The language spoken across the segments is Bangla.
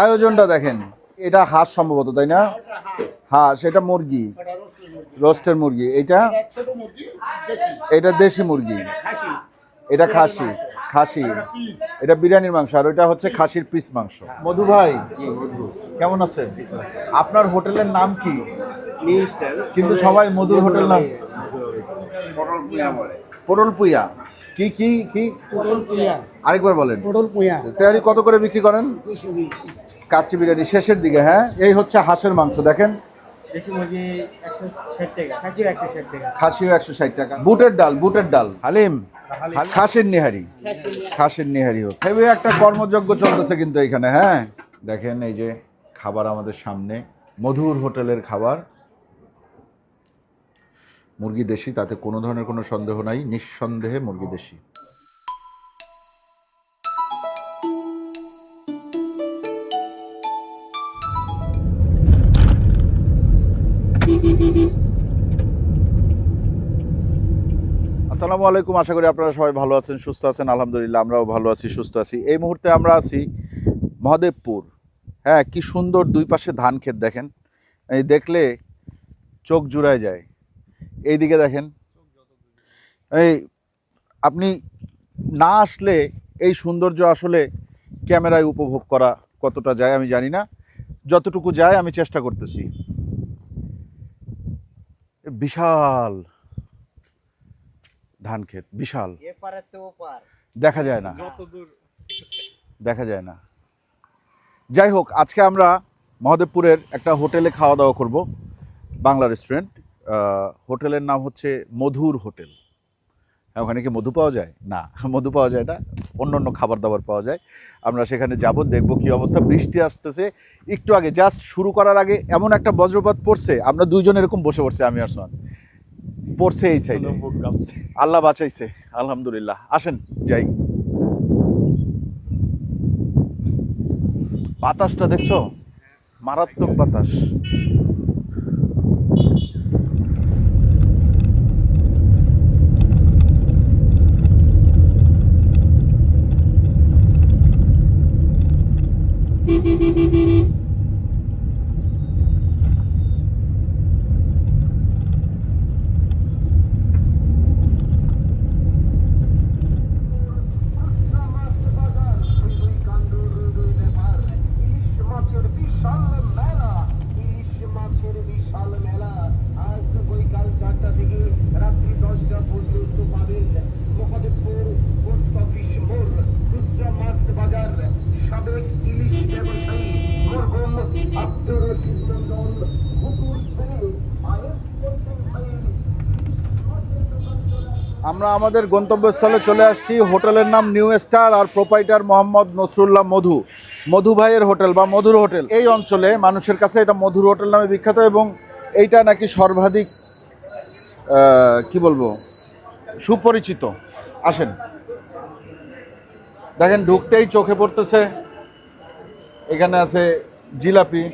আয়োজনটা দেখেন এটা হাঁস সম্ভবত তাই না? হাঁস এটা মুরগি রোস্টের মুরগি এটা এটা দেশি মুরগি এটা খাসি খাসি এটা বিরিয়ানির মাংস আর ওইটা হচ্ছে খাসির পিস মাংস। মধু ভাই কেমন আছেন? আপনার হোটেলের নাম কি? কিন্তু সবাই মধুর হোটেল নাম পটল কি কি কি? আরেকবার বলেন। পটল পুয়া তেহারি কত করে বিক্রি করেন? কাচ্চি বিরিয়ানি শেষের দিকে হ্যাঁ? এই হচ্ছে হাঁসের মাংস দেখেন। একশো খাসিও একশো ষাট টাকা। খাসিও একশো ষাট টাকা। বুটের ডাল বুটের ডাল হালিম। খাসির নিহারি। খাসির নিহারি। হোক। হেবি একটা কর্মযজ্ঞ চলতেছে কিন্তু এখানে হ্যাঁ? দেখেন এই যে খাবার আমাদের সামনে মধুর হোটেলের খাবার। মুরগি দেশি, তাতে কোনো ধরনের কোনো সন্দেহ নাই, নিঃসন্দেহে মুরগি দেশি। আসসালামু আলাইকুম, আশা করি আপনারা সবাই ভালো আছেন, সুস্থ আছেন, আলহামদুলিল্লাহ আমরাও ভালো আছি, সুস্থ আছি। এই মুহূর্তে আমরা আছি মহাদেবপুর। হ্যাঁ কি সুন্দর দুই পাশে ধান ক্ষেত দেখেন। এই দেখলে চোখ জুড়ায় যায়। এই দিকে দেখেন। এই আপনি না আসলে এই সৌন্দর্য আসলে ক্যামেরায় উপভোগ করা কতটা যায় আমি জানি না। যতটুকু যায় আমি চেষ্টা করতেছি। বিশাল ধান ক্ষেত বিশাল। এপারে তো ওপার দেখা যায় না। দেখা যায় না। যাই হোক আজকে আমরা মহাদেবপুরের একটা হোটেলে খাওয়া দাওয়া করব বাংলা রেস্টুরেন্ট। হোটেলের নাম হচ্ছে মধুর হোটেল। হ্যাঁ, ওখানে কি মধু পাওয়া যায়? না মধু পাওয়া যায় না অন্য অন্য খাবার দাবার পাওয়া যায়। আমরা সেখানে যাব দেখব কি অবস্থা। বৃষ্টি আসতেছে একটু আগে জাস্ট শুরু করার আগে এমন একটা বজ্রপাত পড়ছে আমরা দুইজন এরকম বসে পড়ছে আমি আর সোহান। পড়ছে এই সাইডে আল্লাহ বাঁচাইছে আলহামদুলিল্লাহ। আসেন যাই। বাতাসটা দেখছ? মারাত্মক বাতাস। আমরা আমাদের গন্তব্যস্থলে চলে আসছি। হোটেলের নাম নিউ স্টার আর প্রোপাইটার মোহাম্মদ নসরুল্লাহ মধু। মধু ভাইয়ের হোটেল বা মধুর হোটেল। এই অঞ্চলে মানুষের কাছে এটা মধুর হোটেল নামে বিখ্যাত এবং এইটা নাকি সর্বাধিক কি বলব, সুপরিচিত। আসেন। দেখেন, ঢুকতেই চোখে পড়তেছে। এখানে আছে জিলাপি।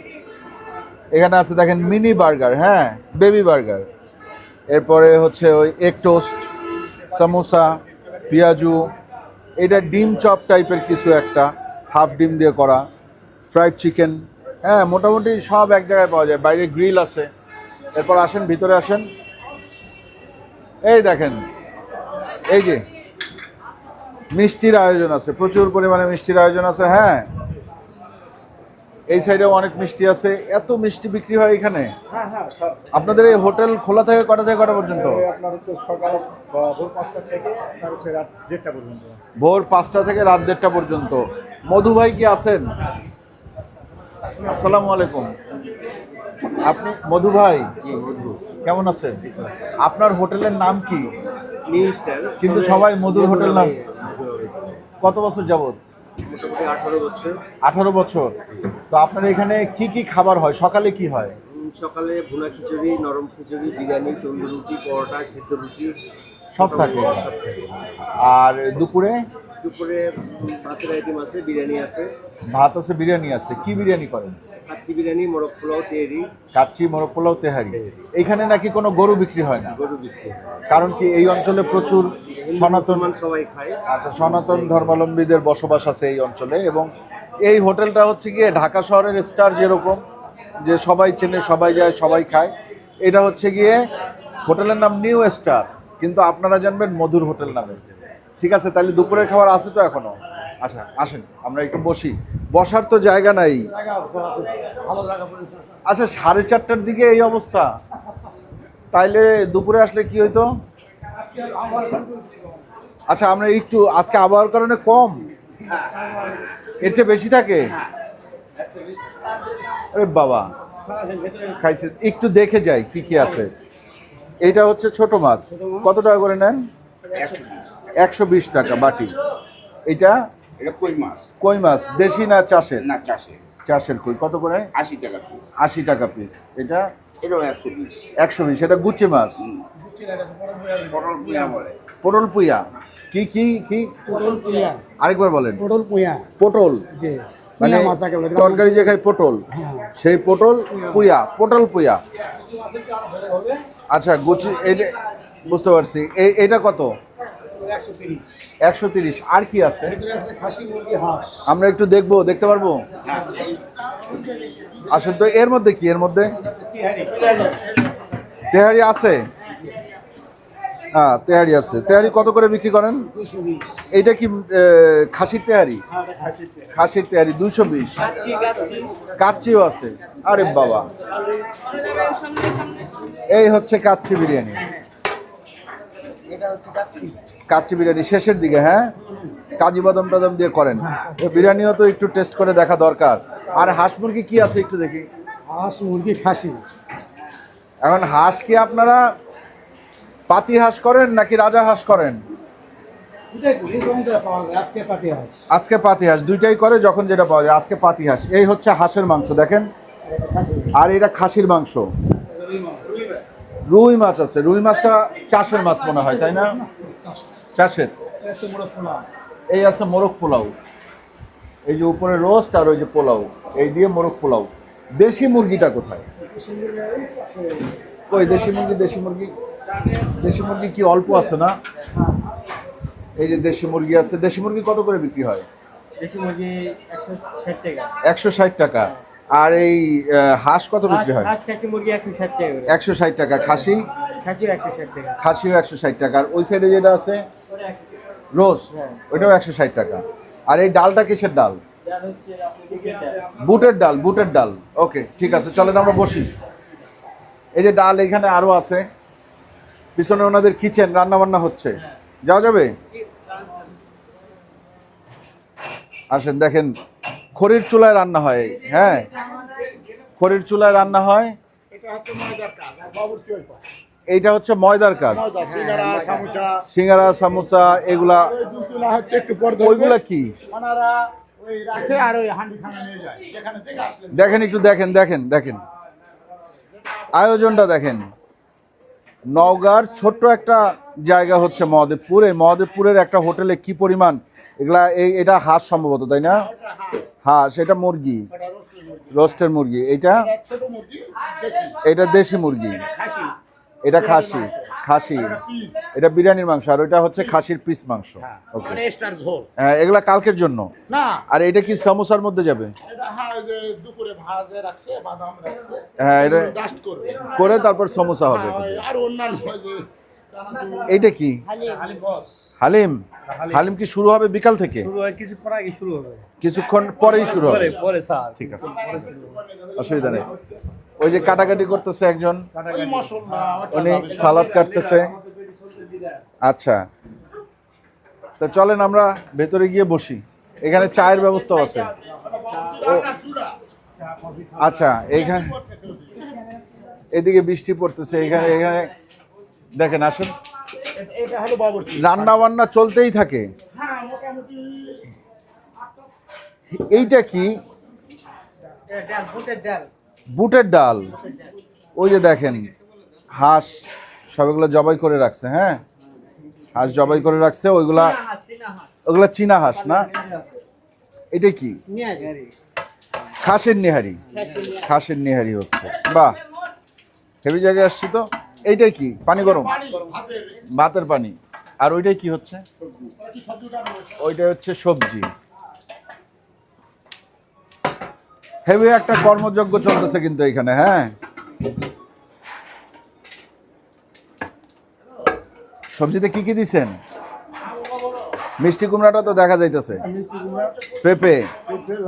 এখানে আছে, দেখেন, মিনি বার্গার হ্যাঁ বেবি বার্গার। এরপরে হচ্ছে ওই এগ টোস্ট। সামোসা, পেঁয়াজু, এটা ডিম চপ টাইপের কিছু একটা, হাফ ডিম দিয়ে করা, ফ্রাইড চিকেন হ্যাঁ মোটামুটি সব এক জায়গায় পাওয়া যায়। বাইরে গ্রিল আছে। এরপর আসেন, ভিতরে আসেন। এই দেখেন, এই যে মিষ্টির আয়োজন আছে, প্রচুর পরিমাণে মিষ্টির আয়োজন আছে হ্যাঁ। এই সাইডেও অনেক মিষ্টি আছে। এত মিষ্টি বিক্রি হয় এখানে? হ্যাঁ হ্যাঁ স্যার। আপনাদের এই হোটেল খোলা থাকে কটা থেকে কটা পর্যন্ত? আপনার হচ্ছে সকাল বা ভোর পাঁচটা থেকে রাত দেড়টা পর্যন্ত। ভোর পাঁচটা থেকে রাত দেড়টা পর্যন্ত। মধু ভাই কি আছেন? আসসালামু আলাইকুম। আপনি মধু ভাই? কেমন আছেন? আপনার হোটেলের নাম কি? কিন্তু সবাই মধুর হোটেল নাম কত বছর যাবত? মোটামুটি আঠারো বছর। আঠারো বছর। তো আপনার এখানে কি কি খাবার হয়? সকালে কি হয়? সকালে ভুনা খিচুড়ি নরম খিচুড়ি বিরিয়ানি তন্দুর রুটি পরোটা সিদ্ধ রুটি। সব থাকে। সব থাকে। আর দুপুরে? দুপুরে ভাতের আইটেম আছে বিরিয়ানি আছে। ভাত আছে বিরিয়ানি আছে। কি বিরিয়ানি করেন? কাচ্চি বিরিয়ানি মোরগ পোলাও তেহারি। কাচ্চি মোরগ পোলাও তেহারি। এখানে নাকি কোনো গরু বিক্রি হয় না? গরু বিক্রি কারণ কি এই অঞ্চলে প্রচুর সনাতন সবাই খায়। আচ্ছা সনাতন ধর্মাবলম্বীদের বসবাস আছে এই অঞ্চলে এবং এই হোটেলটা হচ্ছে গিয়ে ঢাকা শহরের স্টার যেরকম যে সবাই চেনে সবাই যায় সবাই খায়। এটা হচ্ছে গিয়ে হোটেলের নাম নিউ স্টার কিন্তু আপনারা জানবেন মধুর হোটেল নামে। ঠিক আছে তাহলে দুপুরের খাবার আছে তো এখনও? আচ্ছা আসেন, আমরা একটু বসি। বসার তো জায়গা নাই। আচ্ছা সাড়ে চারটার দিকে এই অবস্থা। তাইলে দুপুরে আসলে কি হইতো? আচ্ছা আমরা একটু, আজকে আবহাওয়ার কারণে কম। এর চেয়ে বেশি থাকে? আরে বাবা। খাইছে, একটু দেখে যাই কি কি আছে। এইটা হচ্ছে ছোট মাছ। কত টাকা করে নেন? একশো বিশ টাকা বাটি। এটা এটা কই মাছ? কই মাছ? দেশি না চাষের? না চাষে চাষের কই? কত করে? আশি টাকা পিস আশি টাকা পিস এটা? এটাও একশো বিশ। একশো বিশ। এটা গুচি মাছ? পটল পিয়া বলে। পটল পুইয়া কি কি কি? পটল পুয়া। আরেকবার বলেন। পটল পুয়া। পটল? যে মানে পুয়া তরকারি যে খাই পটল? হ্যাঁ। সেই পটল পুয়া। পটল পুয়া। আচ্ছা গুচি এইটা বুঝতে পারছি। এই এটা কত? একশো তিরিশ। আর কি আছে? আমরা একটু দেখব দেখতে পারব? আসলে তো এর মধ্যে কি? এর মধ্যে? তেহারি। আছে? হ্যাঁ তেহারি আছে। তেহারি কত করে বিক্রি করেন? এইটা কি খাসির তেহারি? খাসির তেহারি। দুশো বিশ। কাচ্চিও আছে। আরে বাবা। এই হচ্ছে কাচ্চি বিরিয়ানি। কাচ্চি। বিরিয়ানি শেষের দিকে হ্যাঁ? কাজী বাদাম টাদাম দিয়ে করেন। বিরিয়ানিও তো একটু টেস্ট করে দেখা দরকার। আর হাঁস মুরগি কি আছে একটু দেখি? হাঁস মুরগি খাসি। এখন হাঁস কি আপনারা পাতি হাঁস করেন নাকি রাজা হাঁস করেন? আজকে পাতি হাঁস। দুইটাই করে যখন যেটা পাওয়া যায় আজকে পাতি হাঁস। এই হচ্ছে হাঁসের মাংস দেখেন? আর এটা খাসির মাংস। রুই মাছ আছে। রুই মাছটা চাষের মাছ মনে হয় তাই না? চাষের। এই আছে মোরগ পোলাও। এই যে উপরে রোস্ট আর ওই যে পোলাও। এই দিয়ে মোরগ পোলাও। দেশি মুরগিটা কোথায়? ওই দেশি মুরগি দেশি মুরগি? দেশি মুরগি কি অল্প আছে না? এই যে দেশি মুরগি আছে। দেশি মুরগি কত করে বিক্রি হয়? দেশি মুরগি একশো ষাট টাকা। একশো ষাট টাকা। আর এই হাঁস কত বিক্রি হয়? একশো ষাট টাকা খাসি? খাসিও একশো ষাট টাকা। আর ওই সাইডে যেটা আছে? রোজ? ওইটাও একশো ষাট টাকা। আর এই ডালটা কিসের ডাল? বুটের ডাল বুটের ডাল। ওকে ঠিক আছে চলেন আমরা বসি। এই যে ডাল এখানে আরও আছে। পিছনে ওনাদের কিচেন রান্না বান্না হচ্ছে যাওয়া যাবে? আসেন দেখেন খড়ির চুলায় রান্না হয়। হ্যাঁ। খড়ির চুলায় রান্না হয়। এইটা হচ্ছে ময়দার কাজ। সিঙ্গারা সামুচা। সামোসা এগুলা ওইগুলা কি? ওনারা ওই রাখে আর ওই হান্ডি খানা নিয়ে যায়। যেখানে থেকে আসলেন দেখেন একটু দেখেন দেখেন দেখেন। আয়োজনটা দেখেন। নওগাঁর ছোট্ট একটা জায়গা হচ্ছে মহাদেবপুর। এই মহাদেবপুরের একটা হোটেলে কি পরিমাণ? এগুলা এই এটা হাঁস সম্ভবত তাই না? হাঁস। এটা মুরগি। রোস্টের মুরগি। এটা এটা দেশি মুরগি। এটা খাসি খাসি। এটা বিরিয়ানির মাংস আর ওটা হচ্ছে খাসির পিস মাংস। ওকে মানে এক্সট্রা ঝোল। হ্যাঁ এগুলা কালকের জন্য। না। আর এটা কি সামোসার মধ্যে যাবে? হ্যাঁ দুপুরে ভাজে রাখছে বাদাম রাখছে। হ্যাঁ এটা করে। তারপর সমোসা হবে। হ্যাঁ, আর অন্যান্য এইটা কি? হালিম। হালিম কি শুরু হবে বিকাল থেকে? কিছুক্ষণ পরেই শুরু হবে। ঠিক আছে। অসুবিধা নেই। ওই যে কাটাকাটি করতেছে একজন। উনি সালাদ কাটতেছে। আচ্ছা। তা চলেন আমরা ভেতরে গিয়ে বসি। এখানে চায়ের ব্যবস্থাও আছে। আচ্ছা এইখানে এদিকে বৃষ্টি পড়তেছে। এখানে এখানে দেখেন, আসুন। রান্না বান্না চলতেই থাকে। এইটা কি? বুটের ডাল। বুটের ডাল ওই যে দেখেন, হাঁস সবগুলো জবাই করে রাখছে হ্যাঁ? হাঁস জবাই করে রাখছে, ওইগুলা ওগুলা চীনা হাঁস, না? এটা কি? খাসের নিহারি। খাসের নিহারি হচ্ছে। বাহ, হেভি জায়গায় আসছি তো? এইটাই কি? পানি গরম? ভাতের পানি। আর ওইটাই কি হচ্ছে? ওইটা হচ্ছে সবজি। হেভি একটা কর্মযজ্ঞ চলতেছে কিন্তু এখানে হ্যাঁ? সবজিতে কি কি দিছেন? মিষ্টি কুমড়াটা তো দেখা যাইতেছে। পেঁপে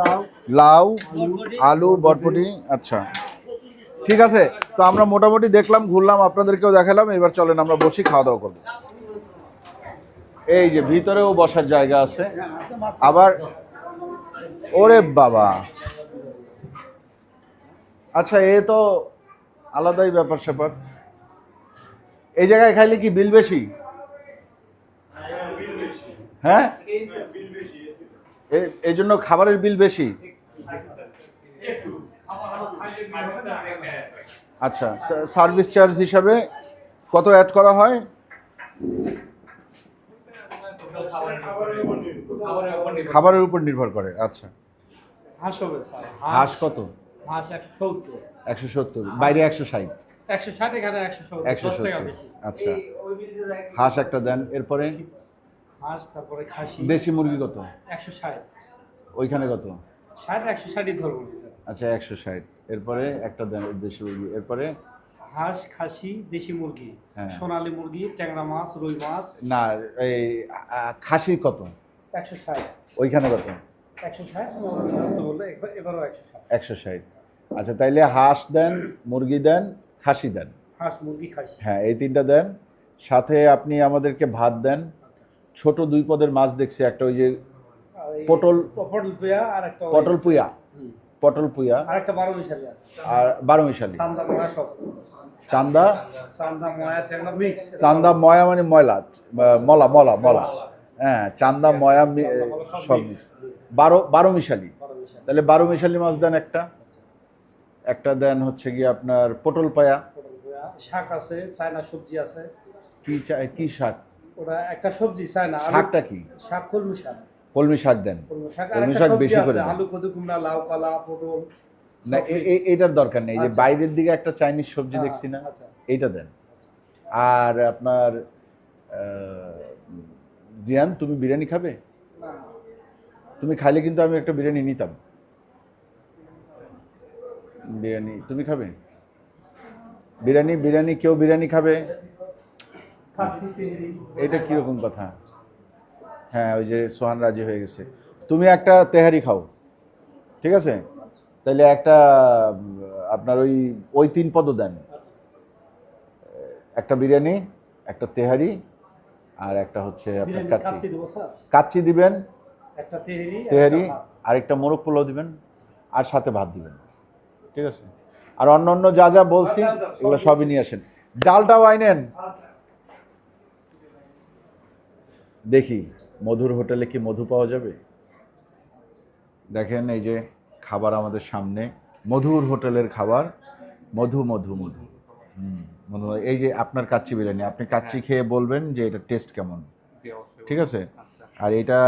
লাউ। লাউ আলু বরবটি আচ্ছা। ঠিক আছে? তো আমরা মোটামুটি দেখলাম, ঘুরলাম, আপনাদেরকেও দেখালাম, এবার চলেন আমরা বসি খাওয়া দাওয়া করব। এই যে ভিতরেও বসার জায়গা আছে। আবার, ওরে বাবা। আচ্ছা এ তো আলাদাই ব্যাপার স্যাপার। এই জায়গায় খাইলে কি বিল বেশি? হ্যাঁ? এই জন্য খাবারের বিল বেশি? আচ্ছা সার্ভিস চার্জ হিসাবে কত অ্যাড করা হয়? খাবারের উপর নির্ভর করে আচ্ছা। হাঁস হবে স্যার হাঁস। কত? হাঁস একশো সত্তর। একশো সত্তর বাইরে একশো ষাট। একশো ষাট এখানে একশো একশো আচ্ছা। হাঁস একটা দেন এরপরে? হাঁস তারপরে খাসি। দেশি মুরগি কত? একশো ষাট। ওইখানে কত? ষাট একশো ষাটই ধরবো আচ্ছা একশো ষাট। এরপরে একটা দেন দেশি মুরগি। এরপরে? হাঁস খাসি দেশি মুরগি। হ্যাঁ। সোনালী মুরগি ট্যাংরা মাছ রুই মাছ। না এই খাসি কত? একশো ষাট। ওইখানে কত? একশো ষাট এবারও একশো ষাট। একশো ষাট। আচ্ছা তাইলে হাঁস দেন মুরগি দেন খাসি দেন? হাঁস মুরগি খাসি। হ্যাঁ এই তিনটা দেন। সাথে আপনি আমাদেরকে ভাত দেন। ছোট দুই পদের মাছ দেখছি একটা ওই যে পটল পটল পুয়া আর একটা পটল পুয়া পটল পুয়া। আর একটা বারো মিশালি আছে। আর বারো মিশালি। চান্দা ময়া সব। চান্দা? চান্দা ময়া ট্যাংরা মিক্স চান্দা ময়া মানে ময়লা মলা মলা মলা। হ্যাঁ চান্দা ময়া সব। বারো বারো মিশালি। তাহলে বারো মিশালি মাছ দেন একটা। একটা দেন হচ্ছে গিয়ে আপনার পটল পায়া। শাক আছে চায়না সবজি আছে। কি চা- কি শাক? ওটা একটা সবজি চায়না। শাকটা কি? শাক কলমি শাক। কলমি শাক দেন। কলমি শাক বেশি করে। আলু কদু কুমড়া লাউ কালা পটল না সব এ- mix। এটার দরকার নেই। যে আচ্ছা। বাইরের দিকে একটা চাইনিজ সবজি হ্যাঁ, দেখছি না আচ্ছা। এইটা দেন। আর আপনার জিয়ান তুমি বিরিয়ানি খাবে? তুমি খাইলে কিন্তু আমি একটা বিরিয়ানি নিতাম। বিরিয়ানি তুমি খাবে? বিরিয়ানি বিরিয়ানি কেউ বিরিয়ানি খাবে? এটা কীরকম কথা? হ্যাঁ ওই যে সোহান রাজি হয়ে গেছে। তুমি একটা তেহারি খাও ঠিক আছে? তাহলে একটা আপনার ওই ওই তিন পদও দেন। একটা বিরিয়ানি একটা তেহারি আর একটা হচ্ছে আপনার কাচ্চি। কাচ্চি দিবেন একটা তেহেরি তেহারি একটা মোরগ পোলাও দিবেন আর সাথে ভাত দিবেন। ঠিক আছে? আর অন্য অন্য যা যা বলছি আচ্ছা, আচ্ছা, এগুলো সবই নিয়ে আসেন। ডালটাও আইনেন দেখি। মধুর হোটেলে কি মধু পাওয়া যাবে? দেখেন এই যে খাবার আমাদের সামনে মধুর হোটেলের খাবার মধু মধু মধু। হুম মধু এই যে আপনার কাচ্চি বিরিয়ানি আপনি কাচ্চি খেয়ে বলবেন যে এটা টেস্ট কেমন। ঠিক আছে? আর এটা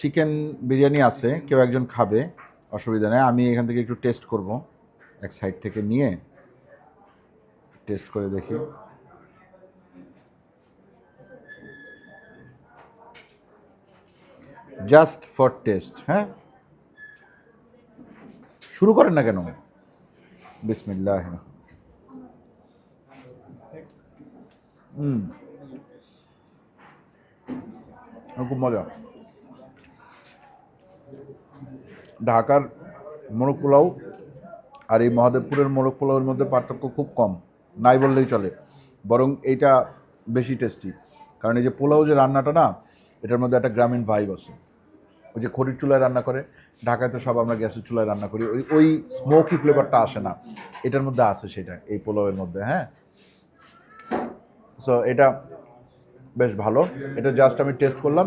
চিকেন বিরিয়ানি আছে কেউ একজন খাবে অসুবিধা নেই। আমি এখান থেকে একটু টেস্ট করব এক সাইড থেকে নিয়ে টেস্ট করে দেখি। জাস্ট ফর টেস্ট হ্যাঁ? শুরু করেন না কেন? বিসমিল্লাহ খুব মজা। ঢাকার মোরগ পোলাও আর এই মহাদেবপুরের মোরগ পোলাওয়ের মধ্যে পার্থক্য খুব কম। নাই বললেই চলে। বরং এইটা বেশি টেস্টি কারণ এই যে পোলাও যে রান্নাটা না, এটার মধ্যে একটা গ্রামীণ ভাইব আছে। ওই যে খড়ির চুলায় রান্না করে, ঢাকায় তো সব আমরা গ্যাসের চুলায় রান্না করি, ওই ওই স্মোকি ফ্লেভারটা আসে না। এটার মধ্যে আছে সেটা, এই পোলাওয়ের মধ্যে হ্যাঁ? সো এটা বেশ ভালো। এটা জাস্ট আমি টেস্ট করলাম,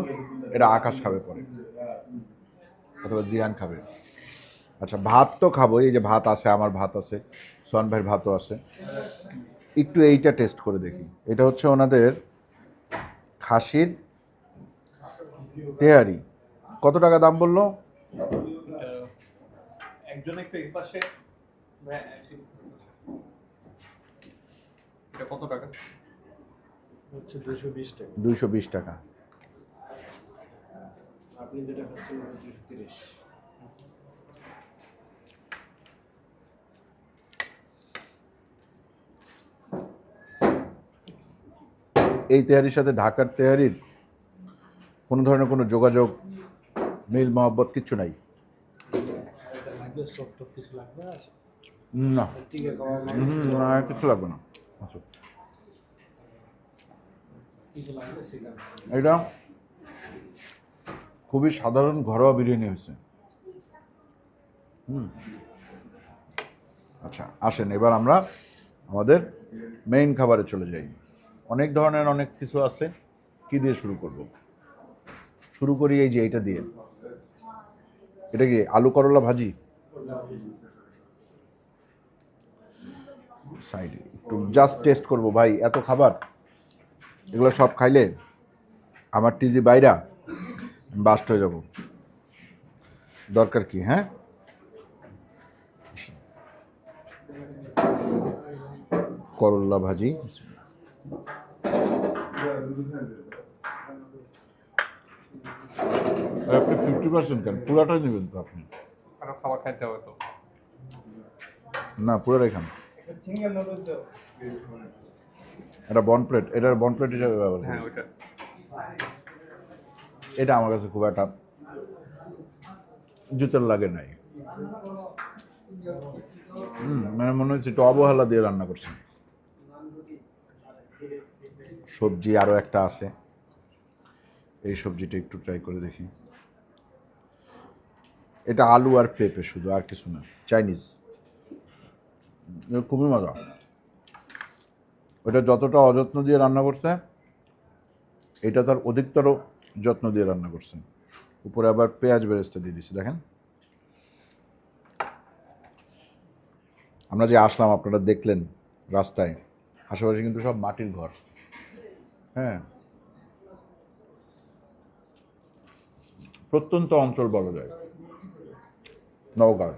এটা আকাশ খাবে পরে। অথবা জিয়ান খাবে। আচ্ছা ভাত তো খাব, এই যে ভাত আছে, আমার ভাত আছে, সোহান ভাইয়ের ভাতও আছে। একটু এইটা টেস্ট করে দেখি। এটা হচ্ছে ওনাদের খাসির তেহারি কত টাকা দাম বলল? এই কত টাকা? হচ্ছে 220 টাকা। 220 টাকা। আপনি যেটা এই তেহারির সাথে ঢাকার তেহারির কোনো ধরনের কোনো যোগাযোগ মিল, মহব্বত কিচ্ছু নাই। না। কিছু লাগবে না। আচ্ছা। এটা খুবই সাধারণ ঘরোয়া বিরিয়ানি হয়েছে। হুম। আচ্ছা আসেন, এবার আমরা আমাদের মেইন খাবারে চলে যাই। অনেক ধরনের অনেক কিছু আছে। কি দিয়ে শুরু করব? শুরু করি এই যে এটা দিয়ে। এটা কি আলু করলা ভাজি? সাইডে একটু জাস্ট টেস্ট করব। ভাই, এত খাবার, এগুলো সব খাইলে আমার টিজি বাইরা বাস্ট হয়ে যাব। দরকার কি হ্যাঁ? করলা ভাজি আপনি ফিফটি পার্সেন্ট কেন পুরাটাই নেবেন তো আপনি। খাবার খাইতে হবে তো। না পুরোটাই খান। এটা বন প্লেট এটার বন প্লেট হিসাবে ব্যবহার হ্যাঁ। ওইটা। এটা আমার কাছে খুব একটা জুতের লাগে নাই। হুম মানে মনে হচ্ছে একটু অবহেলা দিয়ে রান্না করছেন। সবজি আরও একটা আছে। এই সবজিটা একটু ট্রাই করে দেখি। এটা আলু আর পেঁপে শুধু, আর কিছু না। চাইনিজ খুবই মজা। ওটা যতটা অযত্ন দিয়ে রান্না করছে, এটা তার অধিকতর যত্ন দিয়ে রান্না করছে। উপরে আবার পেঁয়াজ বেরেস্তা দিয়ে দিছি, দেখেন। আমরা যে আসলাম, আপনারা দেখলেন রাস্তায়। আশেপাশে কিন্তু সব মাটির ঘর। হ্যাঁ। প্রত্যন্ত অঞ্চল বলা যায়। নওগাঁ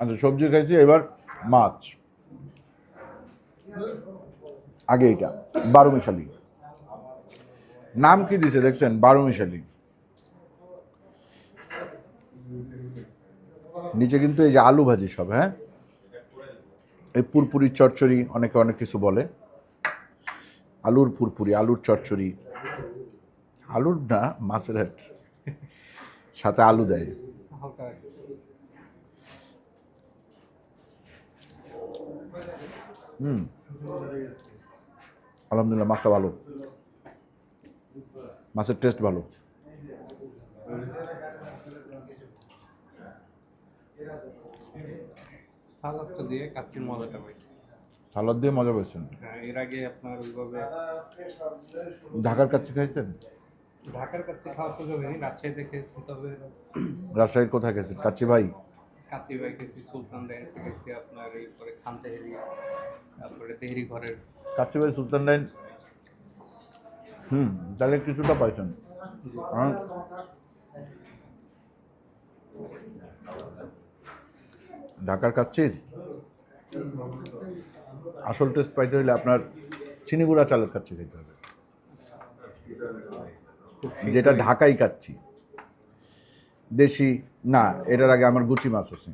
আচ্ছা সবজি খাইছি, এবার মাছ। আগে এটা বারো মিশালি নাম কি দিছে, দেখছেন? বারো মিশালি নিচে কিন্তু এই যে আলু ভাজি সব হ্যাঁ? এই পুরপুরি চচ্চড়ি, অনেকে অনেক কিছু বলে। আলুর পুরপুরি, আলুর চচ্চড়ি। আলুর না মাছের হেড সাথে আলু দেয়। হুম। আলহামদুলিল্লাহ মাছটা ভালো। মাছের টেস্ট ভালো। সালাদটা দিয়ে কাচ্চির মজাটা পাইছি। সালাদ দিয়ে মজা পেয়েছেন হ্যাঁ এর আগে আপনার ওইভাবে ঢাকার কাছে খাইছেন? ঢাকার কাচ্চি খাওয়ার সুযোগ হয়নি রাজশাহীতে খেয়েছি তবে রাজশাহীর কোথায় গেছেন কাচ্চি ভাই? কাচ্চি ভাই খেয়েছি সুলতান ডাইন্সে গেছি আপনার এই পরে খান তেহেরি তারপরে তেহেরি ঘরের। কাচ্চি ভাই সুলতান লাইন হুম তাহলে কিছুটা পাইছেন। হ্যাঁ। ঢাকার কাচ্চির? আসল টেস্ট পাইতে হলে আপনার চিনিগুড়া চালের কাচ্চি খেতে হবে। যেটা ঢাকাই কাচ্ছি দেশি না এটার আগে আমার গুচি মাছ আছে।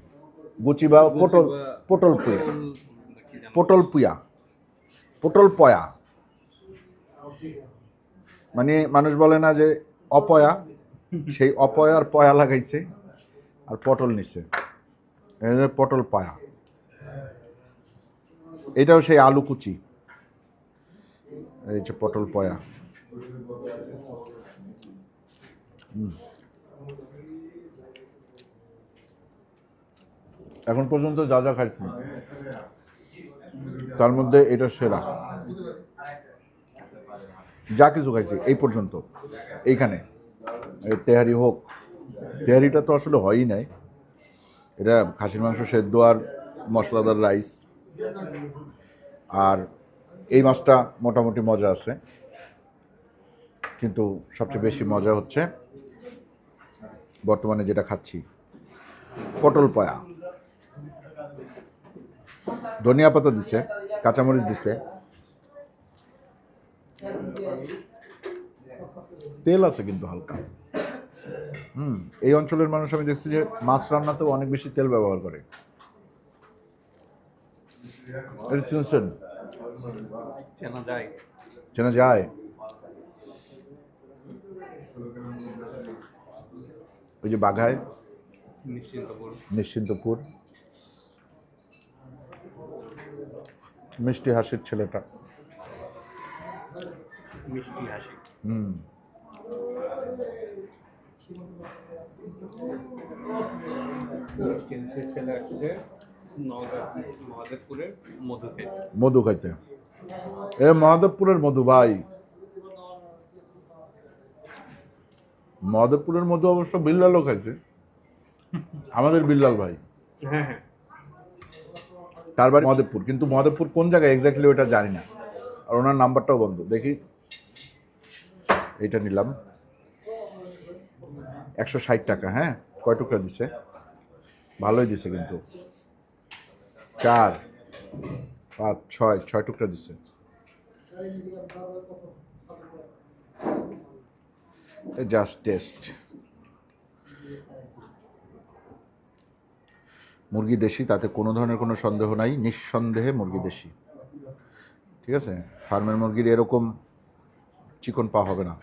গুচি বা পটল পটল পুয়া। পটল পুয়া। পটল পয়া। মানে মানুষ বলে না যে অপয়া। সেই অপয়ার পয়া লাগাইছে আর পটল নিছে। পটল পয়া। এটাও সেই আলু কুচি। এই যে পটল পয়া। এখন পর্যন্ত যা যা খাইছি, তার মধ্যে এটা সেরা। যা কিছু খাইছি, এই পর্যন্ত। এইখানে, এই তেহারি হোক। তেহারিটা তো আসলে হয়ই নাই। এটা খাসির মাংস সেদ্ধ আর মশলাদার রাইস। আর এই মাছটা মোটামুটি মজা আছে। কিন্তু সবচেয়ে বেশি মজা হচ্ছে বর্তমানে যেটা খাচ্ছি। পটল পয়া। ধনিয়া পাতা দিছে কাঁচামরিচ দিছে। তেল আছে কিন্তু হালকা। হুম এই অঞ্চলের মানুষ আমি দেখছি যে মাছ রান্নাতেও অনেক বেশি তেল ব্যবহার করে। চিনছেন? চেনা যায়। চেনা যায়? ওই যে বাঘায়? নিশ্চিন্তপুর। নিশ্চিন্তপুর। মিষ্টি হাসির ছেলেটা। মিষ্টি হাসি। হুম। মধু খাইতে। এ মহাদেবপুরের মধু ভাই। মহাদেবপুরের মধু অবশ্য বিল্লালও খাইছে। আমাদের বিল্লাল ভাই। হ্যাঁ হ্যাঁ। তার বাড়ি মহাদেবপুর কিন্তু মহাদেবপুর কোন জায়গায় এক্স্যাক্টলি ওটা জানি না। আর ওনার নাম্বারটাও বন্ধ। দেখি। এইটা নিলাম। একশো ষাট টাকা হ্যাঁ? কয় টুকরা দিছে? ভালোই দিছে কিন্তু। চার পাঁচ ছয় ছয় টুকরা দিছে। জাস্ট টেস্ট মুরগি দেশি তাতে কোনো ধরনের কোনো সন্দেহ নাই নিঃসন্দেহে মুরগি দেশি। ঠিক আছে? ফার্মের মুরগির এরকম চিকন পা হবে না।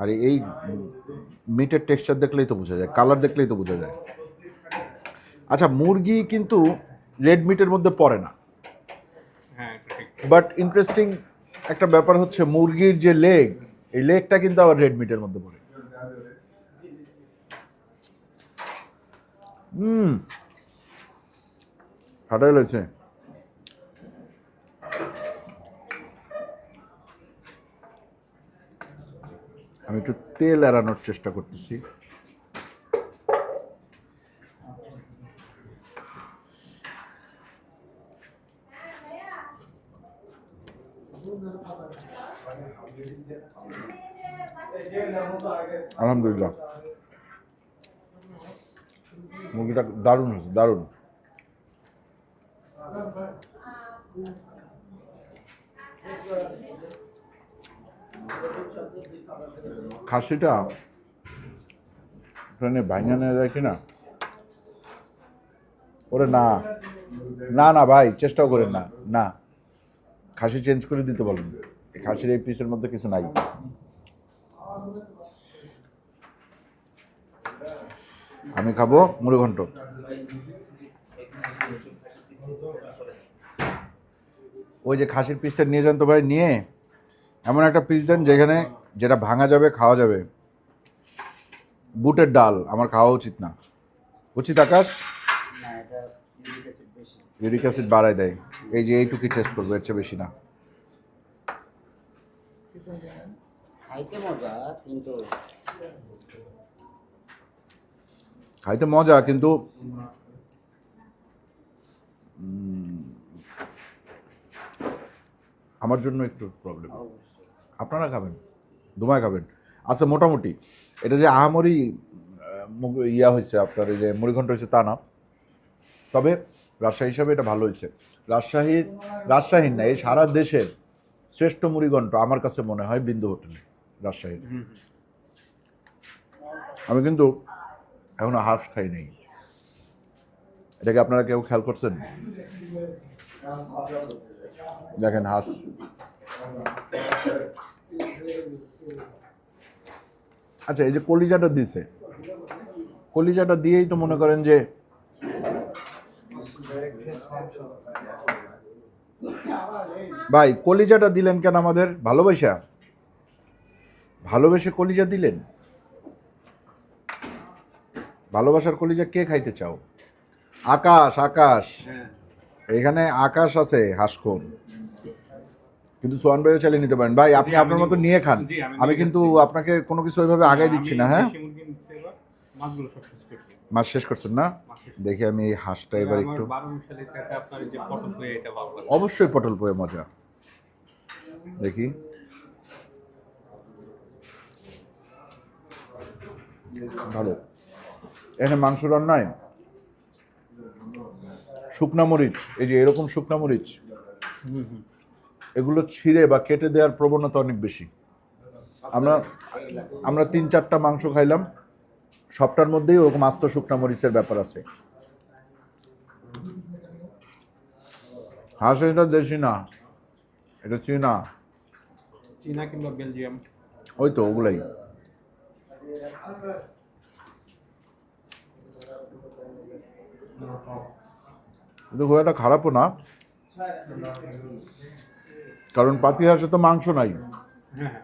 আর এই মিটের টেক্সচার দেখলেই তো বোঝা যায় কালার দেখলেই তো বোঝা যায়। আচ্ছা মুরগি কিন্তু রেড মিটের মধ্যে পড়ে না। হ্যাঁ বাট ইন্টারেস্টিং একটা ব্যাপার হচ্ছে মুরগির যে লেগ এই লেগটা কিন্তু আবার রেড মিটের মধ্যে পড়ে। হুম। ফাটাই লেগেছে আমি একটু তেল এড়ানোর চেষ্টা করতেছি। আলহামদুলিল্লাহ। মুরগিটা দারুণ হয়েছে, দারুণ। খাসিটা ওখানে ভাঙা নেওয়া যায় কিনা? ওরে না না না ভাই, চেষ্টাও করেন না না। খাসি চেঞ্জ করে দিতে বলেন। খাসির এই পিসের মধ্যে কিছু নাই। আমি খাব মুড়ি ঘন্ট। ওই যে খাসির পিসটা নিয়ে যান তো ভাই নিয়ে এমন একটা পিস দেন যেখানে যেটা ভাঙা যাবে খাওয়া যাবে। বুটের ডাল আমার খাওয়া উচিত না। উচিত আকাশ? ইউরিক অ্যাসিড বাড়ায় দেয়। এই যে এইটুকুই টেস্ট করব এর চেয়ে বেশি না। খাইতে মজা কিন্তু খাইতে মজা কিন্তু আমার জন্য একটু প্রবলেম আপনারা খাবেন দুমায় খাবেন। আচ্ছা মোটামুটি এটা যে আহামরি আহ, ইয়া হয়েছে আপনার এই যে মুড়িঘণ্ট হয়েছে তা না। তবে রাজশাহী হিসাবে এটা ভালো হয়েছে রাজশাহীর রাজশাহীর না এই সারা দেশের শ্রেষ্ঠ মুড়িঘণ্ট আমার কাছে মনে হয় বিন্দু হোটেলে রাজশাহীর। আমি কিন্তু এখনও হাঁস খাই নেই। এটাকে আপনারা কেউ খেয়াল করছেন? দেখেন হাঁস। আচ্ছা এই যে কলিজাটা দিছে কলিজাটা দিয়েই তো মনে করেন যে ভাই কলিজাটা দিলেন কেন আমাদের? ভালোবাসা? ভালোবেসে কলিজা দিলেন? ভালোবাসার কলিজা কে খাইতে চাও? আকাশ আকাশ। এখানে আকাশ আছে হাসকোর কিন্তু সোয়ান বেড়ে চালিয়ে নিতে পারেন। ভাই আপনি আপনার মতো নিয়ে খান। আমি আমি কিন্তু আপনাকে কোনো কিছু ওইভাবে আগাই দিচ্ছি না হ্যাঁ? সব শেষ মাছ শেষ করছেন না? দেখি আমি এই হাঁসটা এবার একটু অবশ্যই পটল পোয়ে মজা। দেখি। ভালো। এখানে মাংস রান্নায় শুকনা মরিচ। এই যে এরকম শুকনা মরিচ। এগুলো ছিঁড়ে বা কেটে দেওয়ার প্রবণতা অনেক বেশি। আমরা আমরা তিন চারটা মাংস খাইলাম। সবটার মধ্যেই ওরকম আস্ত শুকনা মরিচের ব্যাপার আছে। হাঁস এটা দেশি না এটা চীনা। চীনা কিংবা বেলজিয়াম। ওই তো ওগুলাই। কিন্তু খুব একটা খারাপও না। কারণ পাতি হাঁসে তো মাংস নাই। হ্যাঁ হ্যাঁ।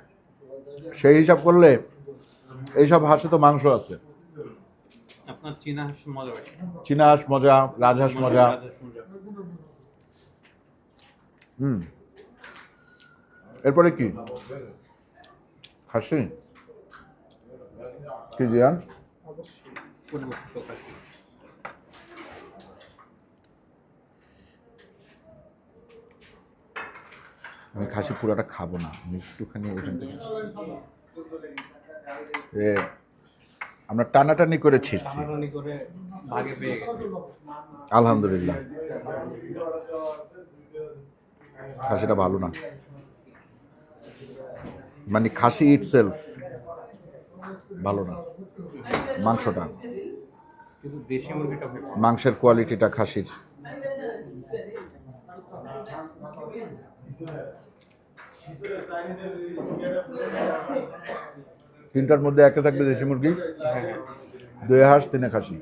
সেই হিসাব করলে এইসব হাঁসে তো মাংস আছে। আপনার চীনা হাঁস মজা চীনা হাঁস মজা রাজহাঁস মজা। হুম। এরপরে কি? খাসি? কি জিয়ান? আমি খাসি পুরোটা খাব না। আমি একটুখানি এখান থেকে আমরা টানাটানি করে ছিঁড়ছি। আলহামদুলিল্লাহ। খাসিটা ভালো না। মানে খাসি ইট সেলফ ভালো না। মাংসটা। মাংসের কোয়ালিটিটা খাসির। তিনটার মধ্যে একটা থাকবে দেশি মুরগি দুই হাঁস, তিনে খাসি।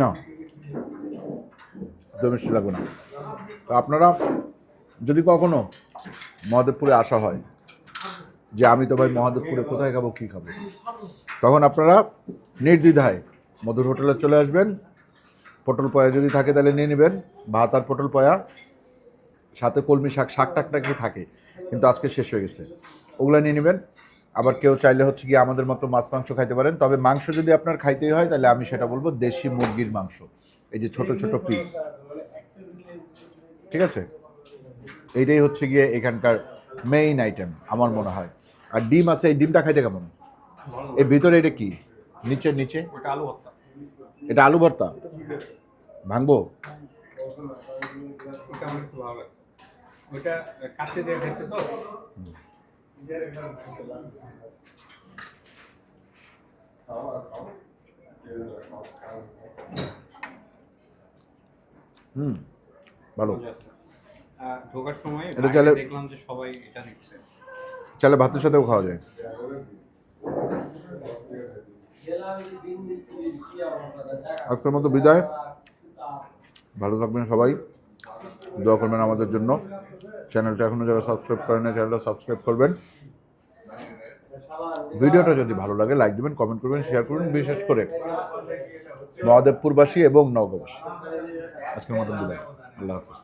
না। একদম মিষ্টি লাগবে না। তো আপনারা যদি কখনো মহাদেবপুরে আসা হয় যে আমি তো ভাই মহাদেবপুরে কোথায় খাব, কী খাব? তখন আপনারা নির্দ্বিধায় মধুর হোটেলে চলে আসবেন। পটল পয়া যদি থাকে তাহলে নিয়ে নেবেন। ভাত আর পটল পয়া। সাথে কলমি শাক শাক টাকটা একটু থাকে কিন্তু আজকে শেষ হয়ে গেছে। ওগুলো নিয়ে নেবেন। আবার কেউ চাইলে হচ্ছে কি আমাদের মতো মাছ মাংস খাইতে পারেন। তবে মাংস যদি আপনার খাইতেই হয় তাহলে আমি সেটা বলব দেশি মুরগির মাংস। এই যে ছোট ছোট পিস ঠিক আছে? এইটাই হচ্ছে গিয়ে এখানকার মেইন আইটেম আমার মনে হয়। আর ডিম আছে এই ডিমটা খাইতে কেমন? এর ভিতরে এটা কি? নিচে নিচে? আলু ভর্তা। এটা আলু ভর্তা? ভাঙবো? ওইটা কাছে দিয়ে খাইছে তো। হুম ভালো। ঢোকার সময় এটা চাইলে- দেখলাম যে সবাই এটা নিচ্ছে। চালে ভাতের সাথেও খাওয়া যায়। আজকের মতো বিদায়। ভালো থাকবেন সবাই। দোয়া করবেন আমাদের জন্য। চ্যানেলটা এখনও যারা সাবস্ক্রাইব করেন না চ্যানেলটা সাবস্ক্রাইব করবেন। ভিডিওটা যদি ভালো লাগে, লাইক দেবেন, কমেন্ট করবেন, শেয়ার করবেন, বিশেষ করে মহাদেবপুরবাসী এবং নওগাঁবাসী আজকের মতন বিদায়। আল্লাহ হাফিজ।